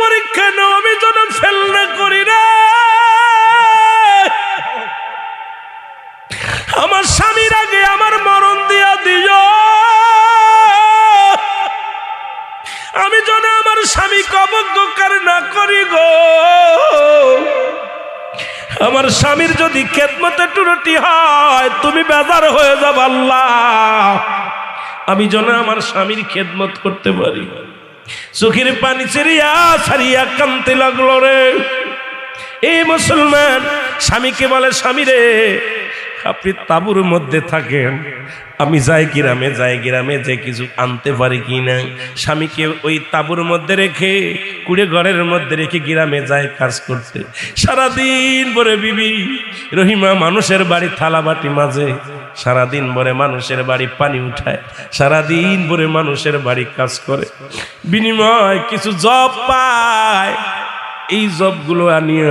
পরীক্ষা নেও, আমি যেন ফেল না করি না আমার স্বামীর আগে আমার মরণ দিয়া দিও। আমি যেন আমার স্বামী কবজ্ঞকার না করি গো। আমার স্বামীর যদি খেদমতে টুরটি হয়, তুমি বেজার হয়ে যাব, আল্লাহ। আমি যেন আমার স্বামীর খেদমত করতে পারি। চোখের পানি চেরিয়া সারিয়া কানতে লাগল রে। এ মুসলমান স্বামীকে বলে স্বামী রে আপনি তাবুর মধ্যে থাকেন, আমি যাই গ্রামে যাই গ্রামে যে কিছু আনতে পারি কি না স্বামীকে ওই তাবুর মধ্যে রেখে, কুড়ে ঘরের মধ্যে রেখে গ্রামে যায় কাজ করতে। সারাদিন পরে বিবি, রহিমা মানুষের বাড়ি থালা বাটি মাঝে। সারাদিন ভরে মানুষের বাড়ি পানি উঠায়। সারাদিন ভরে মানুষের বাড়ি কাজ করে। বিনিময় কিছু জব পায়। এই জবগুলো আনিয়া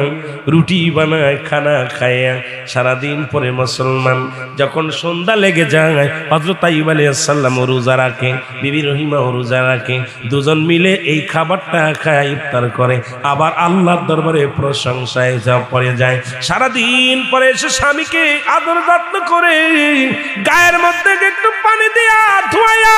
রুটি বানায়, খানা খায়া। সারাদিন পরে মুসলমান যখন সন্ধ্যা লেগে যায় হজরত আইব আলাইসাল্লাম রোজা রাখে, বিবি রহিমা রোজা রাখে। দুজন মিলে এই খাবারটা খায়, ইফতার করে। আবার আল্লাহর দরবারে প্রশংসায় যা পড়ে যায়। সারাদিন পরে এসে স্বামীকে আদর যত্ন করে গায়ের মধ্যে একটু পানি দিয়া ধোয়া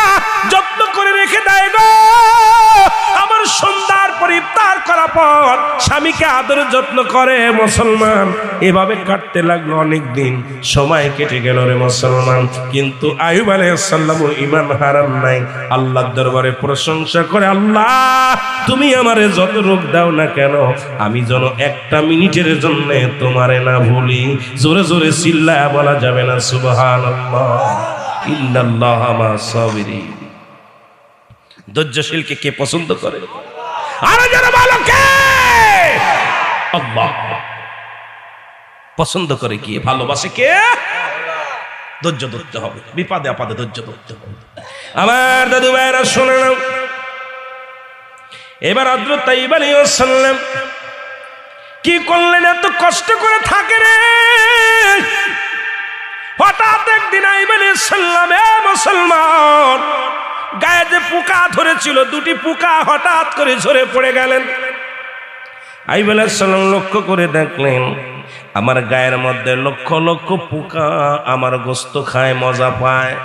পর স্বামীকে আদর যত্ন করে, মুসলমান, এভাবে কাটতে লাগল অনেক দিন সময় কেটে গেল রে মুসলমান। কিন্তু আয়ুব আলাইসাল্লাম ইমান হারান নাই। আল্লাহর দরবারে প্রশংসা করে, আল্লাহ, তুমি আমারে যত রোগ দাও না কেন, আমি যেন একটা মিনিটের জন্য তোমারে না ভুলি। জোরে জোরে চিল্লায় বলা যাবে না সুবহান আল্লাহ ইন্নাল্লাহ মা সাবিরিন। ধৈর্যশীলকে কে পছন্দ করে? পছন্দ করে কে? ভালোবাসে কে? ধৈর্য ধরতে হবে। বিপাদে আপাদে ধৈর্য ধরতে হবে। আমার দাদু ভাইরা শুনে নাও। এবার আদ্র তাইব সাল্লাম কি করলেন? এত কষ্ট করে থাকে রে। হঠাৎ একদিন আইবেন সাল্লামে মুসলমান গায়ে যে পোকা ধরেছিল, দুটি পোকা হঠাৎ করে ঝরে পড়ে গেলেন। আইবেল সালাম লক্ষ্য করে দেখলেন, আমার গায়ের মধ্যে লক্ষ লক্ষ পোকা আমার গোস্ত খায়, মজা পায়।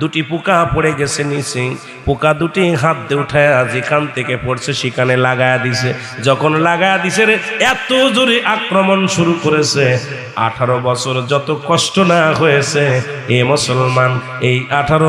দুটি পোকা পড়ে গেছে নিচে, পোকা দুটি হাত দিয়ে উঠায় যেখান থেকে পড়ছে সেখানে লাগায়া দিছে। যখন লাগায়া দিছে এত জোরে আক্রমণ শুরু করেছে। আঠারো বছর যত কষ্ট না হয়েছে, এ মুসলমান, এই আঠারো